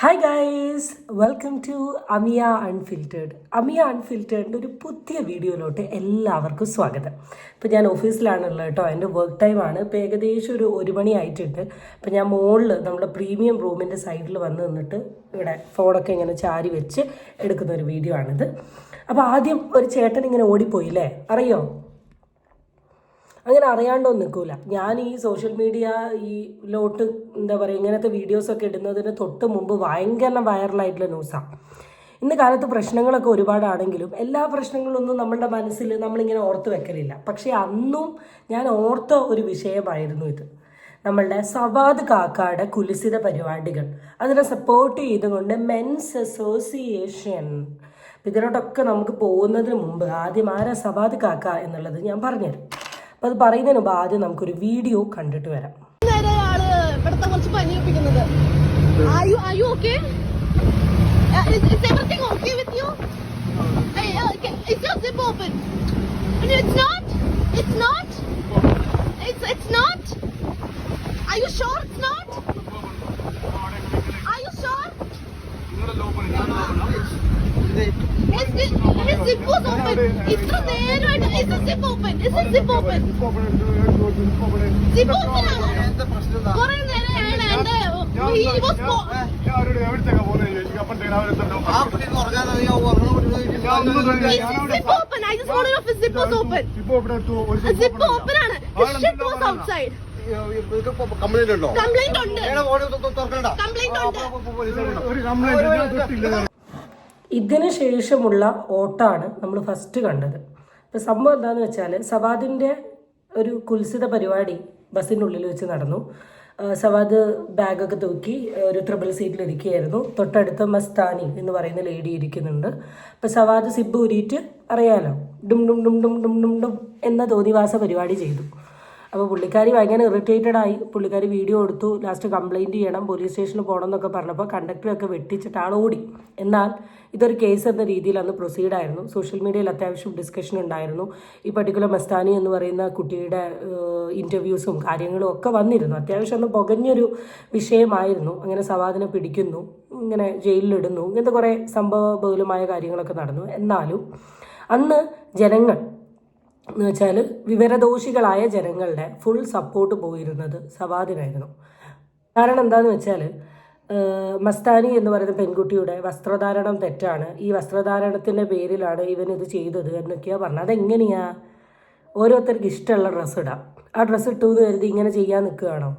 Hi guys welcome to Amiya Unfiltered Amiya അൺഫിൽറ്റേഡിന്റെ ഒരു പുതിയ വീഡിയോയിലോട്ട് എല്ലാവർക്കും സ്വാഗതം. ഇപ്പോൾ ഞാൻ ഓഫീസിലാണുള്ളത് കേട്ടോ. എന്റെ വർക്ക് ടൈമാണ് ഇപ്പോൾ ഏകദേശം ഒരു ഒരു മണി ആയിട്ടുണ്ട്. അപ്പോൾ ഞാൻ മുകളിൽ നമ്മുടെ പ്രീമിയം റൂമിന്റെ സൈഡിൽ വന്ന് നിന്നിട്ട് ഇവിടെ ഫോണൊക്കെ ഇങ്ങനെ ചാരി വെച്ച് എടുക്കുന്ന ഒരു വീഡിയോ ആണിത്. അപ്പോൾ ആദ്യം ഒരു ചേട്ടൻ ഇങ്ങനെ ഓടിപ്പോയില്ലേ അറിയോ? അങ്ങനെ അറിയാണ്ടൊന്നും നിൽക്കൂല. ഞാൻ ഈ സോഷ്യൽ മീഡിയ ഈ ലോട്ട് എന്താ പറയുക ഇങ്ങനത്തെ വീഡിയോസൊക്കെ ഇടുന്നതിന് തൊട്ട് മുമ്പ് ഭയങ്കര വൈറലായിട്ടുള്ള ന്യൂസാണ് ഇന്ന് കാലത്ത് പ്രശ്നങ്ങളൊക്കെ ഒരുപാടാണെങ്കിലും എല്ലാ പ്രശ്നങ്ങളൊന്നും നമ്മളുടെ മനസ്സിൽ നമ്മളിങ്ങനെ ഓർത്ത് വെക്കലില്ല. പക്ഷേ അന്നും ഞാൻ ഓർത്ത ഒരു വിഷയമായിരുന്നു ഇത്. നമ്മളുടെ സവാദ് കാക്കാടെ കുലിസിത പരിപാടികൾ. അതിനെ സപ്പോർട്ട് ചെയ്തുകൊണ്ട് മെൻസ് അസോസിയേഷൻ ഇതിനോടൊക്കെ നമുക്ക് പോകുന്നതിന് മുമ്പ് ആദ്യം ആരാ സവാദ് കാക്ക എന്നുള്ളത് ഞാൻ പറഞ്ഞുതരാം. അപ്പം അത് പറയുന്നതിന് മുമ്പ് ആദ്യം നമുക്കൊരു വീഡിയോ കണ്ടിട്ട് വരാം ഇവിടുത്തെ കുറച്ച് പനിയിപ്പിക്കുന്നത്? Uh, uh. Are you sure it's not? Are you sure? His, his, his zip was open. ഇത്ര നേരമായിട്ട് is the zip open? Zip open. zip open? Zip open ആണ്. open. നേരം അയാൾ എന്റെ he was open. Zip open. zip open? I just want to know if his zip was open. A zip open ആണ്. His shit was outside. Complaint ഉണ്ടോ Complaint ഉണ്ട്. Complaint ഉണ്ട്. ഒരു complaint ഇതിനു ശേഷമുള്ള ഓട്ടാണ് നമ്മൾ ഫസ്റ്റ് കണ്ടത് ഇപ്പം സംഭവം എന്താണെന്ന് വെച്ചാൽ സവാദിന്റെ ഒരു കുൽസിത പരിപാടി ബസ്സിനുള്ളിൽ വെച്ച് നടന്നു. സവാദ് ബാഗൊക്കെ തൂക്കി ഒരു ട്രിപ്പിൾ സീറ്റിൽ ഇരിക്കുകയായിരുന്നു. തൊട്ടടുത്ത് മസ്താനി എന്ന് പറയുന്ന ലേഡി ഇരിക്കുന്നുണ്ട്. അപ്പം സവാദ് സിബ് ഊരിയിട്ട് അറിയാലോ? ഡും ഡും ഡും ഡും ഡും ഡും എന്ന തോതിവാസ പരിപാടി ചെയ്തു. അപ്പോൾ പുള്ളിക്കാരി ഭയങ്കര ഇറിറ്റേറ്റഡ് ആയി. പുള്ളിക്കാരി വീഡിയോ എടുത്തു. ലാസ്റ്റ് കംപ്ലയിന്റ് ചെയ്യണം. പോലീസ് സ്റ്റേഷനിൽ പോകണം എന്നൊക്കെ പറഞ്ഞപ്പോൾ കണ്ടക്ടറൊക്കെ വെട്ടിച്ചിട്ട് ആൾ ഓടി. എന്നാൽ ഇതൊരു കേസ് എന്ന രീതിയിൽ അന്ന് പ്രൊസീഡ് ആയിരുന്നു. സോഷ്യൽ മീഡിയയിൽ അത്യാവശ്യം ഡിസ്കഷൻ ഉണ്ടായിരുന്നു. ഈ പർട്ടിക്കുലർ മസ്താനി എന്ന് പറയുന്ന കുട്ടിയുടെ ഇന്റർവ്യൂസും കാര്യങ്ങളും ഒക്കെ വന്നിരുന്നു. അത്യാവശ്യം അന്ന് പുകഞ്ഞൊരു വിഷയമായിരുന്നു. അങ്ങനെ സവാദിനെ പിടിക്കുന്നു. ഇങ്ങനെ ജയിലിലിടുന്നു ഇങ്ങനത്തെ കുറേ സംഭവബഹുലമായ കാര്യങ്ങളൊക്കെ നടന്നു. എന്നാലും അന്ന് ജനങ്ങൾ എന്ന് വെച്ചാൽ വിവരദോഷികളായ ജനങ്ങളുടെ ഫുൾ സപ്പോർട്ട് പോയിരുന്നത് സവാദിനായിരുന്നു. കാരണം എന്താണെന്ന് വെച്ചാൽ മസ്താനി എന്ന് പറയുന്ന പെൺകുട്ടിയുടെ വസ്ത്രധാരണം തെറ്റാണ്. ഈ വസ്ത്രധാരണത്തിന്റെ പേരിലാണ് ഇവൻ ഇത് ചെയ്തത് എന്നൊക്കെയാണ് പറഞ്ഞത്. അതെങ്ങനെയാ? ഓരോരുത്തർക്ക് ഇഷ്ടമുള്ള ഡ്രസ്സ് ഇടാം. ആ ഡ്രസ്സ് ഇട്ടു എന്ന് കരുതി ഇങ്ങനെ ചെയ്യാൻ നിൽക്കുകയാണോ?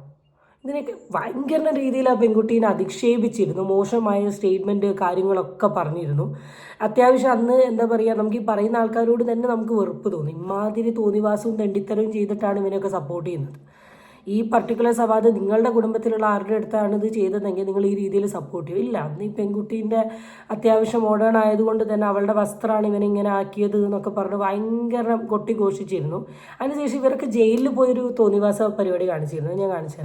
ഇതിനൊക്കെ ഭയങ്കര രീതിയിൽ ആ പെൺകുട്ടീനെ അധിക്ഷേപിച്ചിരുന്നു. മോശമായ സ്റ്റേറ്റ്മെന്റ് കാര്യങ്ങളൊക്കെ പറഞ്ഞിരുന്നു. അത്യാവശ്യം അന്ന് എന്താ പറയുക നമുക്ക് ഈ പറയുന്ന ആൾക്കാരോട് തന്നെ നമുക്ക് വെറുപ്പ് തോന്നി. ഇമാതിരി തോന്നിവാസവും തെണ്ടിത്തരവും ചെയ്തിട്ടാണ് ഇവനൊക്കെ സപ്പോർട്ട് ചെയ്യുന്നത്. ഈ പർട്ടിക്കുലർ സവാദ് നിങ്ങളുടെ കുടുംബത്തിലുള്ള ആരുടെ അടുത്താണ് ഇത് ചെയ്തതെങ്കിൽ നിങ്ങൾ ഈ രീതിയിൽ സപ്പോർട്ട് ചെയ്യും. ഇല്ല അന്ന് ഈ പെൺകുട്ടീന്റെ അത്യാവശ്യം മോഡേൺ ആയതുകൊണ്ട് തന്നെ അവളുടെ വസ്ത്രമാണ് ഇവനെ ഇങ്ങനെ ആക്കിയത് എന്നൊക്കെ പറഞ്ഞ് ഭയങ്കര കൊട്ടി ഘോഷിച്ചിരുന്നു അതിനുശേഷം ഇവരൊക്കെ ജയിലിൽ പോയൊരു തോന്നിവാസ പരിപാടി കാണിച്ചിരുന്നു. ഞാൻ കാണിച്ചു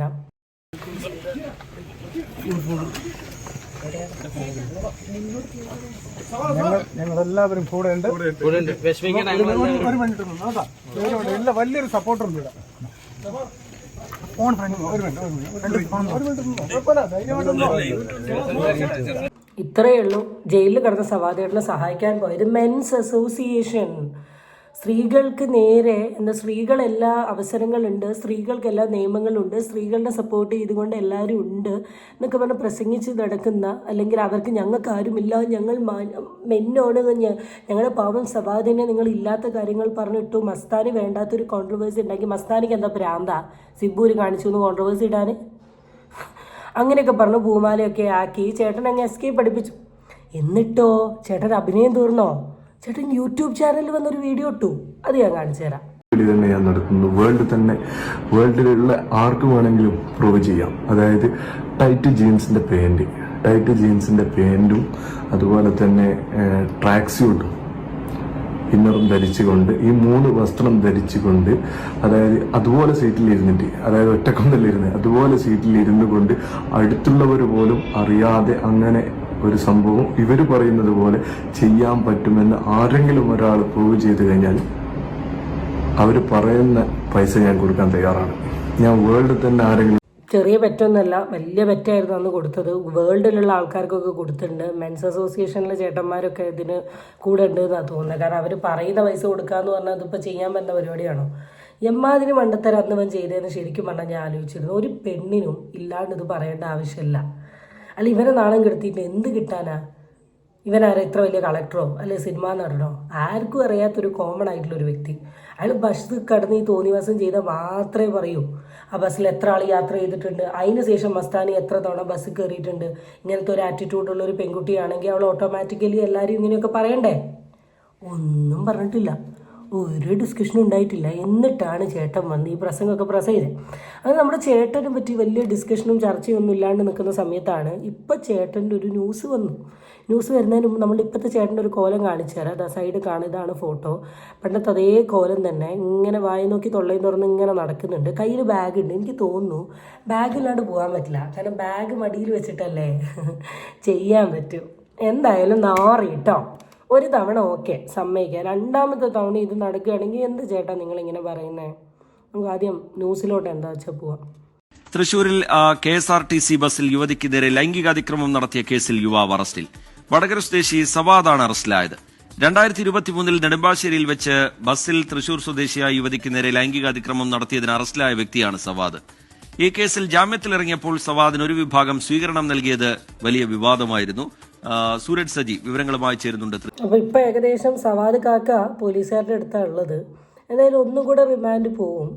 എല്ലാവരും കൂടെ ഉണ്ട്. ഒരു മിനിറ്റ്. ഇല്ല വലിയൊരു സപ്പോർട്ടർ ഉണ്ട് ഇവിടെ. ഫോൺ ഒരു മിനിറ്റ് ഒരു ഇത്രയേ ഉള്ളൂ. ജയിലിൽ കിടന്ന സവാദികളെ സഹായിക്കാൻ പോയത് മെൻസ് അസോസിയേഷൻ. സ്ത്രീകൾക്ക് നേരെ എന്താ സ്ത്രീകൾ എല്ലാ അവസരങ്ങളുണ്ട് സ്ത്രീകൾക്ക് എല്ലാ നിയമങ്ങളുണ്ട് സ്ത്രീകളുടെ സപ്പോർട്ട് ചെയ്തുകൊണ്ട് എല്ലാവരും ഉണ്ട് എന്നൊക്കെ പറഞ്ഞ് പ്രസംഗിച്ച് നടക്കുന്ന അല്ലെങ്കിൽ അവർക്ക് ഞങ്ങൾക്ക് ആരുമില്ല ഞങ്ങൾ മെന്നോട് ഞങ്ങളുടെ പാവം സവാദിനെ നിങ്ങൾ ഇല്ലാത്ത കാര്യങ്ങൾ പറഞ്ഞിട്ടു മസ്താനി വേണ്ടാത്തൊരു കോൺട്രവേഴ്സി ഉണ്ടാക്കി. മസ്താനിക്ക് എന്താ പ്രാന്ത? സിബൂര് കാണിച്ചു എന്ന് കോൺട്രവേഴ്സി ഇടാൻ അങ്ങനെയൊക്കെ പറഞ്ഞു പൂമാലയൊക്കെ ആക്കി ചേട്ടൻ അങ്ങ് എസ്കേപ്പ് പഠിപ്പിച്ചു. എന്നിട്ടോ ചേട്ടൻ അഭിനയം തീർന്നോ? ചേട്ടൻ യൂട്യൂബ് ചാനലിൽ വന്നൊരു വീഡിയോ ഇട്ടു. അത് ഞാൻ കാണിച്ചു തരാം. തന്നെ ഞാൻ നടത്തുന്നു. വേൾഡ് തന്നെ വേൾഡിലുള്ള ആർക്കും വേണമെങ്കിലും പ്രൂവ് ചെയ്യാം. അതായത് ടൈറ്റ് ജീൻസിന്റെ പാന്റ് ടൈറ്റ് ജീൻസിന്റെ പാന്റും അതുപോലെ തന്നെ ട്രാക്ക് സ്യൂട്ടും ഇന്നറും ധരിച്ചുകൊണ്ട് ഈ മൂന്ന് വസ്ത്രം ധരിച്ചുകൊണ്ട് അതായത് അതുപോലെ സീറ്റിൽ ഇരുന്നിട്ട് അതായത് ഒറ്റക്കൊന്നല്ലിരുന്ന് അതുപോലെ സീറ്റിൽ ഇരുന്നു കൊണ്ട് അടുത്തുള്ളവർ പോലും അറിയാതെ അങ്ങനെ ഒരു സംഭവം ഇവർ പറയുന്നത് പോലെ ചെയ്യാൻ പറ്റുമെന്ന് ആരെങ്കിലും ഒരാൾ പ്രൂവ് ചെയ്ത് കഴിഞ്ഞാൽ അവർ പറയുന്ന പൈസ ഞാൻ കൊടുക്കാൻ തയ്യാറാണ്. ഞാൻ വേൾഡിൽ തന്നെ ആരെങ്കിലും ചെറിയ പെറ്റൊന്നല്ല വലിയ പെറ്റായിരുന്നു അന്ന് കൊടുത്തത്. വേൾഡിലുള്ള ആൾക്കാർക്കൊക്കെ കൊടുത്തിട്ടുണ്ട്. മെൻസ് അസോസിയേഷനിലെ ചേട്ടന്മാരൊക്കെ ഇതിന് കൂടെ ഉണ്ട് തോന്നുന്നത്. കാരണം അവർ പറയുന്ന പൈസ കൊടുക്കാന്ന് പറഞ്ഞാൽ അതിപ്പോൾ ചെയ്യാൻ പറ്റുന്ന പരിപാടിയാണോ? എമ്മാതിരി മണ്ടത്തരം അന്ന് അവൻ ചെയ്തതെന്ന് ശരിക്കും പറഞ്ഞാൽ ഞാൻ ആലോചിച്ചിരുന്നു. ഒരു പെണ്ണിനും ഇല്ലാണ്ട് ഇത് പറയേണ്ട ആവശ്യമില്ല. അല്ല ഇവനെ നാണം കെടുത്തിയിട്ട് എന്ത് കിട്ടാനാ? ഇവനാരോ ഇത്ര വലിയ കളക്ടറോ അല്ലെ സിനിമാ നടനോ ആർക്കും അറിയാത്തൊരു കോമൺ ആയിട്ടുള്ള ഒരു വ്യക്തി. അയാൾ ബസ് കടന്ന് ഈ തോന്നിവാസം ചെയ്താൽ മാത്രമേ പറയൂ. ആ ബസ്സിൽ എത്ര ആൾ യാത്ര ചെയ്തിട്ടുണ്ട്? അതിന് ശേഷം മസ്താനി എത്ര തവണ ബസ്സിൽ കയറിയിട്ടുണ്ട് ഇങ്ങനത്തെ ഒരു ആറ്റിറ്റ്യൂഡുള്ള ഒരു പെൺകുട്ടിയാണെങ്കിൽ അവൾ ഓട്ടോമാറ്റിക്കലി എല്ലാവരും ഇങ്ങനെയൊക്കെ പറയണ്ടേ? ഒന്നും പറഞ്ഞിട്ടില്ല. ഒരു ഡിസ്കഷനും ഉണ്ടായിട്ടില്ല. എന്നിട്ടാണ് ചേട്ടൻ വന്ന് ഈ പ്രസംഗമൊക്കെ പ്രസംഗിച്ചത് അത് നമ്മുടെ ചേട്ടനെ പറ്റി വലിയ ഡിസ്കഷനും ചർച്ചയും ഒന്നും ഇല്ലാണ്ട് നിൽക്കുന്ന സമയത്താണ് ഇപ്പം ചേട്ടന്റെ ഒരു ന്യൂസ് വന്നു. ന്യൂസ് വരുന്നതിന് മുമ്പ് നമ്മൾ ഇപ്പോഴത്തെ ചേട്ടന്റെ ഒരു കോലം കാണിച്ചു തരാം. അതാ സൈഡ് കാണും. ഇതാണ് ഫോട്ടോ പണ്ടത്തെ അതേ കോലം തന്നെ. ഇങ്ങനെ വായി നോക്കി തൊള്ളയും തുറന്ന് ഇങ്ങനെ നടക്കുന്നുണ്ട്. കയ്യിൽ ബാഗ് ഉണ്ട്. എനിക്ക് തോന്നുന്നു ബാഗില്ലാണ്ട് പോകാൻ പറ്റില്ല. കാരണം ബാഗ് മടിയിൽ വെച്ചിട്ടല്ലേ ചെയ്യാൻ പറ്റും. എന്തായാലും നാറി കേട്ടോ ഒരു തവണ ഓക്കെ സമ്മതിക്കുക രണ്ടാമത്തെ തവണ ഇത് നടക്കുകയാണെങ്കിൽ എന്ത് ചേട്ടാ നിങ്ങളിങ്ങനെ പറയുന്നത് നമുക്ക് ആദ്യം ന്യൂസിലോട്ട് എന്താ വെച്ചാൽ പോവാം. തൃശൂരിൽ K S R T C ബസ്സിൽ യുവതിക്കെതിരെ ലൈംഗികാതിക്രമം നടത്തിയ കേസിൽ യുവാവ് അറസ്റ്റിൽ. വടകര സ്വദേശി സവാദാണ് അറസ്റ്റിലായത്. രണ്ടായിരത്തി ഇരുപത്തിമൂന്നിൽ നെടുമ്പാശ്ശേരിയിൽ വെച്ച് ബസ്സിൽ തൃശൂർ സ്വദേശിയായ യുവതിക്ക് നേരെ ലൈംഗികാതിക്രമം നടത്തിയതിന് അറസ്റ്റിലായ വ്യക്തിയാണ് സവാദ്. ഈ കേസിൽ ജാമ്യത്തിലിറങ്ങിയപ്പോൾ സവാദിന് ഒരു വിഭാഗം സ്വീകരണം നൽകിയത് വലിയ വിവാദമായിരുന്നു. സൂരജ് സജി വിവരങ്ങളുമായി ചേരുന്നുണ്ട് അപ്പോൾ ഇപ്പോൾ ഏകദേശം സവാദ് കാക്ക പോലീസുകാരുടെ അടുത്താണ് ഉള്ളത്. എന്തായാലും ഒന്നും കൂടെ റിമാൻഡ് പോവും.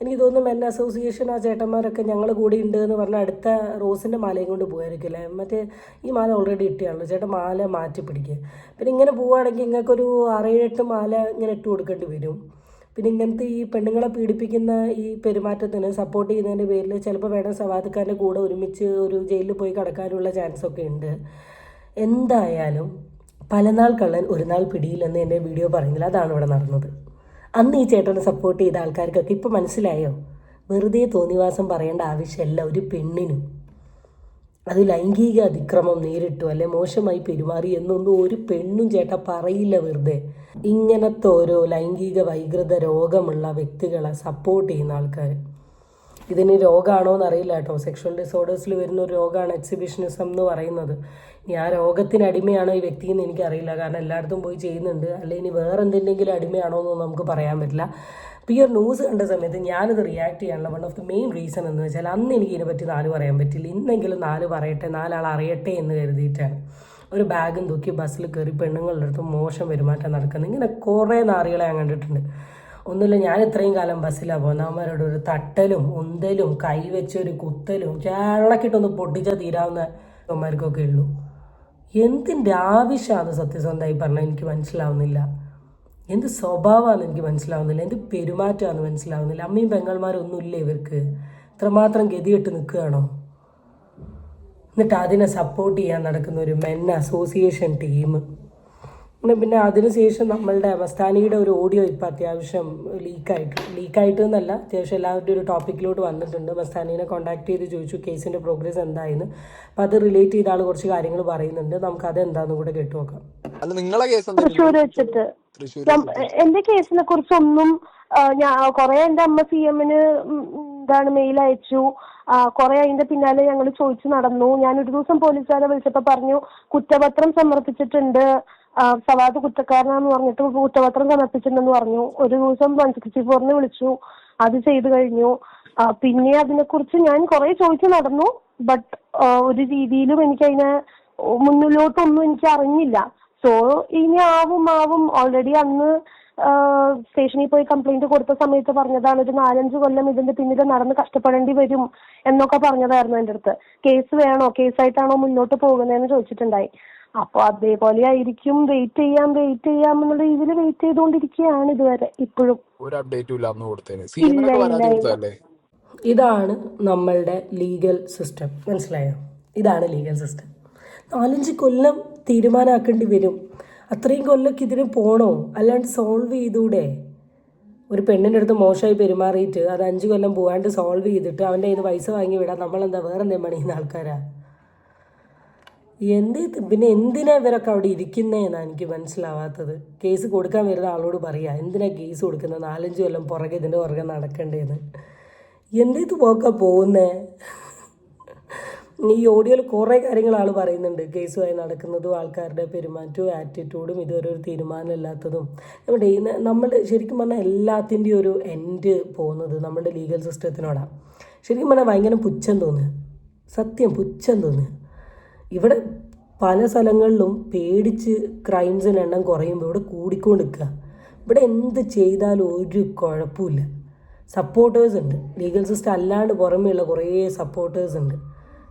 എനിക്ക് തോന്നുന്നു മെൻ അസോസിയേഷൻ ആ ചേട്ടന്മാരൊക്കെ ഞങ്ങൾ കൂടി ഉണ്ട് എന്ന് പറഞ്ഞാൽ അടുത്ത റോസിന്റെ മാലയും കൊണ്ട് പോയായിരിക്കും അല്ലേ? മറ്റേ ഈ മാല ഓൾറെഡി ഇട്ടിയാണല്ലോ ചേട്ടൻ മാല മാറ്റി പിടിക്കുക. പിന്നെ ഇങ്ങനെ പോവുകയാണെങ്കിൽ നിങ്ങൾക്കൊരു ആറേഴെട്ട് മാല ഇങ്ങനെ ഇട്ട് കൊടുക്കേണ്ടി വരും. പിന്നെ ഇങ്ങനത്തെ ഈ പെണ്ണുങ്ങളെ പീഡിപ്പിക്കുന്ന ഈ പെരുമാറ്റത്തിന് സപ്പോർട്ട് ചെയ്യുന്നതിന്റെ പേരിൽ ചിലപ്പോൾ വേണം സവാദക്കാരന്റെ കൂടെ ഒരുമിച്ച് ഒരു ജയിലിൽ പോയി കിടക്കാനുള്ള ചാൻസ് ഒക്കെ ഉണ്ട്. എന്തായാലും പലനാൾ കള്ളൻ ഒരു നാൾ പിടിയില്ലെന്ന് എന്റെ വീഡിയോ പറയുന്നില്ല. അതാണ് ഇവിടെ നടന്നത്. അന്ന് ഈ ചേട്ടനെ സപ്പോർട്ട് ചെയ്ത ആൾക്കാർക്കൊക്കെ ഇപ്പം മനസ്സിലായോ? വെറുതെ തോന്നിവാസം പറയേണ്ട ആവശ്യമല്ല ഒരു പെണ്ണിനും. അത് ലൈംഗിക അതിക്രമം നേരിട്ടു അല്ലെ മോശമായി പെരുമാറി എന്നൊന്നും ഒരു പെണ്ണും ചേട്ടാ പറയില്ല വെറുതെ. ഇങ്ങനത്തെ ഓരോ ലൈംഗിക വൈകൃത രോഗമുള്ള വ്യക്തികളെ സപ്പോർട്ട് ചെയ്യുന്ന ആൾക്കാർ ഇതിന് രോഗമാണോ എന്നറിയില്ല കേട്ടോ. സെക്ഷൽ ഡിസോർഡേഴ്സിൽ വരുന്ന ഒരു രോഗമാണ് എക്സിബിഷനിസം എന്ന് പറയുന്നത്. ഇനി ആ രോഗത്തിന് അടിമയാണോ ഈ വ്യക്തി എന്ന് എനിക്കറിയില്ല. കാരണം എല്ലായിടത്തും പോയി ചെയ്യുന്നുണ്ട്. അല്ലെങ്കിൽ ഇനി വേറെ എന്തെങ്കിലും അടിമയാണോ എന്നൊന്നും നമുക്ക് പറയാൻ പറ്റില്ല. അപ്പോൾ ഈ ഒരു ന്യൂസ് കണ്ട സമയത്ത് ഞാനിത് റിയാക്ട് ചെയ്യാനുള്ള one of the main reason എന്ന് വെച്ചാൽ അന്ന് എനിക്ക് ഇതിനെപ്പറ്റി നാല് പറയാൻ പറ്റില്ല. ഇന്നെങ്കിലും നാല് പറയട്ടെ നാലാൾ അറിയട്ടെ എന്ന് കരുതിയിട്ടാണ്. ഒരു ബാഗും തൂക്കി ബസ്സിൽ കയറി പെണ്ണുങ്ങളുടെ അടുത്ത് മോശം പെരുമാറ്റം നടക്കുന്നത്. ഇങ്ങനെ കുറേ നാറികളെ ഞാൻ കണ്ടിട്ടുണ്ട്. ഒന്നുമില്ല ഞാൻ ഇത്രയും കാലം ബസ്സിലാണ് പോകുന്നത് അവന്മാരോട് ഒരു തട്ടലും ഉന്തലും കൈവച്ചൊരു കുത്തലും ചേളക്കിട്ടൊന്ന് പൊട്ടിച്ചാൽ തീരാവുന്ന അവന്മാർക്കൊക്കെ ഉള്ളൂ. എന്തിന്റെ ആവശ്യമാണ് സത്യസന്ധമായി പറഞ്ഞാൽ എനിക്ക് മനസ്സിലാവുന്നില്ല. എന്ത് സ്വഭാവമാണ് എനിക്ക് മനസ്സിലാവുന്നില്ല. എന്ത് പെരുമാറ്റമാണ് മനസ്സിലാവുന്നില്ല. അമ്മയും പെങ്ങന്മാരൊന്നും ഇല്ല ഇവർക്ക്? ഇത്രമാത്രം ഗതികെട്ട് നിൽക്കുകയാണോ? എന്നിട്ട് അതിനെ സപ്പോർട്ട് ചെയ്യാൻ നടക്കുന്ന ഒരു മെൻ അസോസിയേഷൻ ടീം പിന്നെ അതിനുശേഷം നമ്മളുടെ അവസ്ഥാനിയുടെ ഒരു ഓഡിയോ ഇപ്പം അത്യാവശ്യം ലീക്കായിട്ട് ലീക്കായിട്ട് എന്നല്ല അത്യാവശ്യം എല്ലാവരുടെ ഒരു ടോപ്പിക്കിലോട്ട് വന്നിട്ടുണ്ട്. മസ്താനീനെ കോൺടാക്ട് ചെയ്ത് ചോദിച്ചു കേസിന്റെ പ്രോഗ്രസ് എന്തായെന്ന്. അപ്പം അത് റിലേറ്റ് ചെയ്ത ആൾ കുറച്ച് കാര്യങ്ങൾ പറയുന്നുണ്ട്. നമുക്ക് അത് എന്താണെന്ന് കൂടെ കേട്ടു നോക്കാം. തൃശ്ശൂർ വെച്ചിട്ട്. എന്റെ കേസിനെ കുറിച്ചൊന്നും ഞാൻ കുറെ എന്റെ അമ്മ സി എമ്മിന് എന്താണ് മെയിൽ അയച്ചു. കൊറേ കുറെ അതിന്റെ പിന്നാലെ ഞങ്ങൾ ചോദിച്ചു നടന്നു. ഞാൻ ഒരു ദിവസം പോലീസുകാരെ വിളിച്ചപ്പോ പറഞ്ഞു കുറ്റപത്രം സമർപ്പിച്ചിട്ടുണ്ട്. സവാദ് കുറ്റക്കാരനാന്ന് പറഞ്ഞിട്ട് കുറ്റപത്രം സമർപ്പിച്ചിട്ടുണ്ടെന്ന് പറഞ്ഞു. ഒരു ദിവസം വൺ സിക്സ്റ്റി ഫോറിന് വിളിച്ചു. അത് ചെയ്തു കഴിഞ്ഞു. പിന്നെ അതിനെക്കുറിച്ച് ഞാൻ കുറെ ചോദിച്ചു നടന്നു. ബട്ട് ഒരു രീതിയിലും എനിക്ക് അതിനെ മുന്നിലോട്ടൊന്നും എനിക്ക് അറിഞ്ഞില്ല. സോ ഇനി ആവും ആവും. ഓൾറെഡി അന്ന് സ്റ്റേഷനിൽ പോയി കംപ്ലൈന്റ് കൊടുത്ത സമയത്ത് പറഞ്ഞതാണ് ഒരു നാലഞ്ച് കൊല്ലം ഇതിന്റെ പിന്നിൽ നടന്ന് കഷ്ടപ്പെടേണ്ടി വരും എന്നൊക്കെ പറഞ്ഞതായിരുന്നു എന്റെ അടുത്ത്. കേസ് വേണോ? കേസായിട്ടാണോ മുന്നോട്ട് പോകുന്നതെന്ന് ചോദിച്ചിട്ടുണ്ടായി. അപ്പൊ അതേപോലെ ആയിരിക്കും. വെയിറ്റ് ചെയ്യാം വെയിറ്റ് ചെയ്യാം എന്നുള്ള രീതിയിൽ വെയിറ്റ് ചെയ്തുകൊണ്ടിരിക്കുകയാണ് ഇതുവരെ ഇപ്പോഴും. ഒരു അപ്ഡേറ്റും ഇല്ല അന്ന് പരാതി കൊടുത്തതല്ലേ ഇതാണ് നമ്മളുടെ ലീഗൽ സിസ്റ്റം മനസ്സിലായോ? ഇതാണ് ലീഗൽ സിസ്റ്റം നാലഞ്ച് കൊല്ലം തീരുമാനമാക്കേണ്ടി വരും. അത്രയും കൊല്ലൊക്കെ ഇതിന് പോണോ? അല്ലാണ്ട് സോൾവ് ചെയ്തൂടെ? ഒരു പെണ്ണിന്റെ അടുത്ത് മോശമായി പെരുമാറിയിട്ട് അത് അഞ്ച് കൊല്ലം പോകാണ്ട് സോൾവ് ചെയ്തിട്ട് അവന്റെ ഇത് പൈസ വാങ്ങി വിടാൻ നമ്മളെന്താ വേറെ എന്തെങ്കിലും പണിയുന്ന ആൾക്കാരാ? എന്ത് ഇത്? പിന്നെ എന്തിനാ ഇവരൊക്കെ അവിടെ ഇരിക്കുന്നതെന്നാണ് എനിക്ക് മനസ്സിലാവാത്തത്. കേസ് കൊടുക്കാൻ വരുന്ന ആളോട് പറയുക എന്തിനാ കേസ് കൊടുക്കുന്നത്? നാലഞ്ച് കൊല്ലം പുറകെ ഇതിന്റെ പുറകെ നടക്കണ്ടേന്ന്. എന്തേത് പോക്കാ പോകുന്നേ? ഈ ഓഡിയോയിൽ കുറേ കാര്യങ്ങൾ ആൾ പറയുന്നുണ്ട്. കേസുമായി നടക്കുന്നതും ആൾക്കാരുടെ പെരുമാറ്റവും ആറ്റിറ്റ്യൂഡും ഇതുവരെ ഒരു തീരുമാനമില്ലാത്തതും. നമ്മുടെ നമ്മൾ ശരിക്കും പറഞ്ഞാൽ എല്ലാത്തിന്റെയും ഒരു എൻഡ് പോകുന്നത് നമ്മുടെ ലീഗൽ സിസ്റ്റത്തിനോടാണ് ശരിക്കും പറഞ്ഞാൽ ഭയങ്കര പുച്ഛം തോന്നുക. സത്യം പുച്ഛം തോന്നുക. ഇവിടെ പല സ്ഥലങ്ങളിലും പേടിച്ച് ക്രൈംസിന് എണ്ണം കുറയുമ്പോൾ ഇവിടെ കൂടിക്കൊണ്ട് നിൽക്കുക. ഇവിടെ എന്ത് ചെയ്താലും ഒരു കുഴപ്പമില്ല സപ്പോർട്ടേഴ്സ് ഉണ്ട്. ലീഗൽ സിസ്റ്റം അല്ലാണ്ട് പുറമെയുള്ള കുറേ സപ്പോർട്ടേഴ്സ് ഉണ്ട്.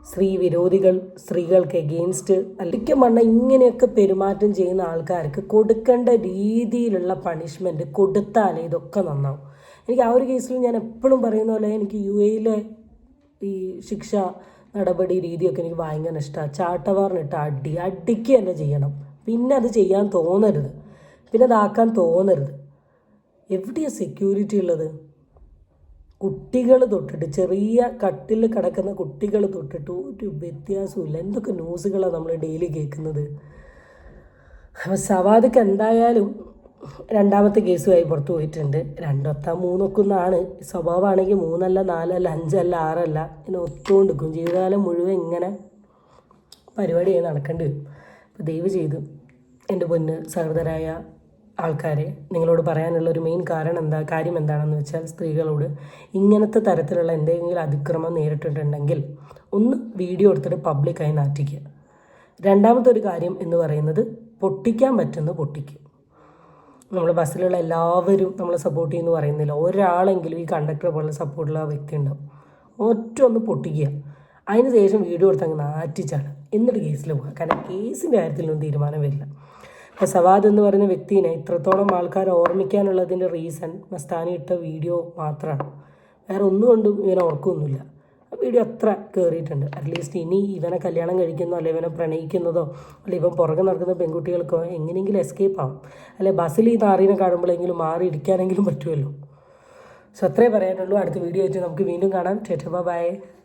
സ്ത്രീ വിരോധികൾ സ്ത്രീകൾക്ക് എഗെയിൻസ്റ്റ് അല്ലെങ്കിൽ പറഞ്ഞാൽ ഇങ്ങനെയൊക്കെ പെരുമാറ്റം ചെയ്യുന്ന ആൾക്കാർക്ക് കൊടുക്കേണ്ട രീതിയിലുള്ള പണിഷ്മെന്റ് കൊടുത്താലേ ഇതൊക്കെ നന്നാവും. എനിക്ക് ആ ഒരു കേസിൽ ഞാൻ എപ്പോഴും പറയുന്ന പോലെ എനിക്ക് യു എയിലെ ഈ ശിക്ഷ നടപടി രീതിയൊക്കെ എനിക്ക് ഭയങ്കര ഇഷ്ടമാണ് ചാട്ടവാറിനിട്ട് അടി അടിക്ക് തന്നെ ചെയ്യണം. പിന്നെ അത് ചെയ്യാൻ തോന്നരുത്. പിന്നെ അതാക്കാൻ തോന്നരുത്. എവിടെയാണ് സെക്യൂരിറ്റി ഉള്ളത്? കുട്ടികൾ തൊട്ടിട്ട് ചെറിയ കട്ടിൽ കിടക്കുന്ന കുട്ടികൾ തൊട്ടിട്ട് ഒരു വ്യത്യാസമില്ല എന്തൊക്കെ ന്യൂസുകളാണ് നമ്മൾ ഡെയിലി കേൾക്കുന്നത്? അപ്പോൾ എന്തായാലും രണ്ടാമത്തെ കേസുമായി പുറത്തു പോയിട്ടുണ്ട്. രണ്ടൊത്ത മൂന്നൊക്കെ ഒന്നാണ് സ്വഭാവമാണെങ്കിൽ മൂന്നല്ല നാലല്ല അഞ്ചല്ല ആറല്ല. ഇങ്ങനെ ഒത്തുകൊണ്ടിരിക്കും. ജീവിതകാലം മുഴുവൻ ഇങ്ങനെ പരിപാടിയായി നടക്കേണ്ടി വരും. അപ്പോൾ ദയവ് ചെയ്ത് എന്റെ പൊന്ന് സഹൃദരായ ആൾക്കാരെ നിങ്ങളോട് പറയാനുള്ള ഒരു മെയിൻ കാരണം എന്താ കാര്യം എന്താണെന്ന് വെച്ചാൽ സ്ത്രീകളോട് ഇങ്ങനത്തെ തരത്തിലുള്ള എന്തെങ്കിലും അതിക്രമം നേരിട്ടിട്ടുണ്ടെങ്കിൽ ഒന്ന് വീഡിയോ എടുത്തിട്ട് പബ്ലിക്കായി നാറ്റിക്കുക. രണ്ടാമത്തെ ഒരു കാര്യം എന്ന് പറയുന്നത് പൊട്ടിക്കാൻ പറ്റുന്ന പൊട്ടിക്കുക നമ്മൾ ബസ്സിലുള്ള എല്ലാവരും നമ്മളെ സപ്പോർട്ട് ചെയ്യുന്നു പറയുന്നില്ല. ഒരാളെങ്കിലും ഈ കണ്ടക്ടറെ പോലുള്ള സപ്പോർട്ടുള്ള വ്യക്തി ഉണ്ടാവും. ഒറ്റ ഒന്ന് പൊട്ടിക്കുക. അതിന് ശേഷം വീഡിയോ എടുത്ത് അങ്ങ് നാറ്റിച്ചാണ്. എന്നിട്ട് കേസിൽ പോകുക കാരണം കേസിന്റെ കാര്യത്തിലൊന്നും തീരുമാനം വരില്ല. അപ്പോൾ സവാദ് എന്ന് പറയുന്ന വ്യക്തിനെ ഇത്രത്തോളം ആൾക്കാർ ഓർമ്മിക്കാനുള്ളതിന്റെ റീസൺ മസ്താനി ഇട്ട വീഡിയോ മാത്രമാണ്. വേറെ ഒന്നും ഇവനെ ഓർക്കൊന്നുമില്ല. വീഡിയോ അത്ര കയറിയിട്ടുണ്ട് അറ്റ്ലീസ്റ്റ് ഇനി ഇവനെ കല്യാണം കഴിക്കുന്നോ അല്ലെ ഇവനെ പ്രണയിക്കുന്നതോ അല്ലെ ഇവൻ പുറകെ നടക്കുന്ന പെൺകുട്ടികൾക്കോ എങ്ങനെയെങ്കിലും എസ്കേപ്പ് ആവും. അല്ലെ ബസ്സിൽ ഈ നാറിനെ കാണുമ്പോഴെങ്കിലും മാറി ഇരിക്കാനെങ്കിലും പറ്റുമല്ലോ. സോ അത്രേ പറയാനുള്ളൂ. അടുത്ത വീഡിയോ വെച്ച് നമുക്ക് വീണ്ടും കാണാം. ചേട്ടാ ബൈ